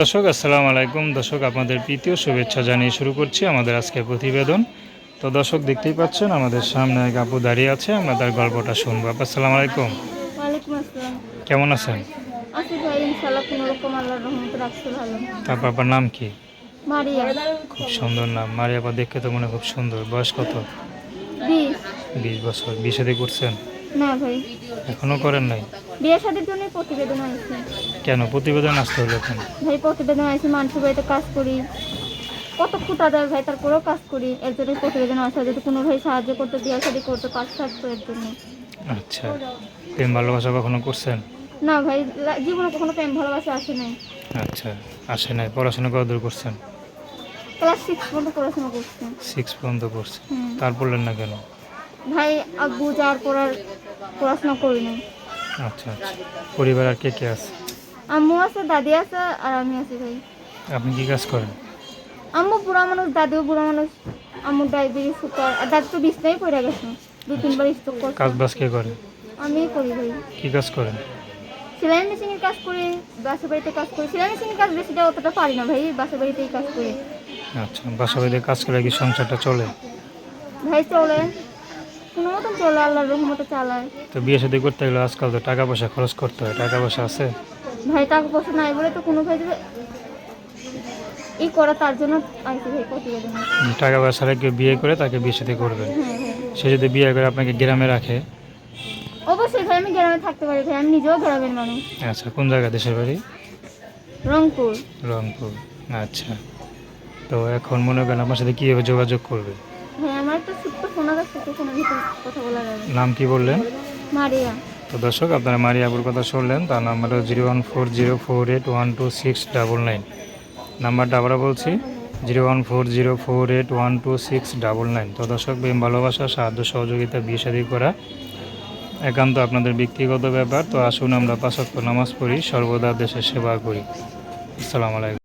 দর্শক আসসালামু আলাইকুম। দর্শক আপনাদের প্রীতীয় শুভেচ্ছা জানিয়ে শুরু করছি আমাদের আজকের প্রতিবেদন। তো দর্শক দেখতেই পাচ্ছেন আমাদের সামনে এক আপু দাঁড়িয়ে আছে আমরা তার গল্পটা শুনব। আপু আসসালামু আলাইকুম। কেমন আছেন? তারপর আপনার নাম কি? খুব সুন্দর নাম। মারিয়া আপা দেখতে তো মনে হয় খুব সুন্দর। বয়স কত? বিশ। বিশ বছর। বিয়ে শাদী করছেন? না ভাই। এখনও করেন নাই? বিয়ে শাদির জন্য প্রতিবেদন আইছে। কেন? প্রতিবেদন আসতে হলো কেন? ভাই প্রতিবেদন আইছে মানুষের বাড়িতে কাজ করি। কত ফুটা দেয় ভাই তারপরেও কাজ করি। এর জন্য প্রতিবেদন আসা যদি কোনো ভাই সাহায্য করতে বিয়ে শাদি করতে কাজ থাকতো এর জন্য। আচ্ছা। প্রেম ভালোবাসা কখনো করছেন? না ভাই জীবনে কখনো প্রেম ভালোবাসা আসে নাই। আচ্ছা আসে নাই। পড়াশোনা কত দূর করছেন? ক্লাস সিক্স পর্যন্ত পড়াশোনা করছি। সিক্স পর্যন্ত করছেন। হুম। তার পড়লেন না কেন? ভাই আব্বু যাওয়ার পর আর পড়াশোনা করি নাই। আচ্ছা আচ্ছা। পরিবার আর কে কে আছে? আম্মু আছে দাদি আছে আর আমি আছি ভাই। আপনি কি কাজ করেন? আম্মু বুড়া মানুষ দাদিও বুড়া মানুষ। আম্মু ডায়াবেটিস সুগার আর দাদি তো বিছনাই পড়ে গেছে। দুই তিনবার স্ট্রোক করছে। কাজ বাজ কে করে? আমি করি ভাই। কি কাজ করেন? সেলাই মেশিনের কাজ করি বাসা বাড়িতে কাজ করি। সেলাই মেশিনের কাজ বেশিটা অতটা পারি না ভাই বাসা বাড়িতেই কাজ করি। আচ্ছা বাসা বাড়িতে কাজ করে কি সংসারটা চলে? ভাই চলে। কোনো মতন চলে আল্লাহর রহমতে চালায়। তো বিয়ে শাদী করতে গেলে আজকাল তো টাকা পয়সা খরচ করতে হয় টাকা পয়সা আছে? ভাই টাকা পয়সা নাই বলে তো কোনো ভাই যে ই করা তার জন্য আইসি ভাই প্রতিবেদন। টাকা পয়সা রেখে বিয়ে করে তাকে বিয়ে শাদী করবেন হ্যাঁ সে যদি বিয়ে করে আপনাকে গ্রামে রাখে? অবশ্যই ভাই আমি গ্রামে থাকতে পারি ভাই আমি নিজেও গ্রামের মানুষ। আচ্ছা কোন জায়গা দেশের বাড়ি? রংপুর। রংপুর আচ্ছা। তো এখন মনে করেন আপনার সাথে কীভাবে যোগাযোগ করবে? হ্যাঁ আমার একটা ছোট্ট ফোন আছে ছোট্ট ফোনের ভিতরে কথা বলা যাবে নাম কি বললেন? মারিয়া। তো দর্শক আপনারা মারিয়াপুর কথা শুনলেন তার নাম্বার হলো zero one four zero four eight one two six double nine. নাম্বারটা আবার বলছি zero one four zero four eight one two six double nine. তো দর্শক প্রেম ভালোবাসা সাহায্য সহযোগিতা বিয়ে শাদী করা একান্ত আপনাদের ব্যক্তিগত ব্যাপার। তো আসুন আমরা পাঁচক্য নামাজ পড়ি সর্বদা দেশের সেবা করি। আসসালামু আলাইকুম।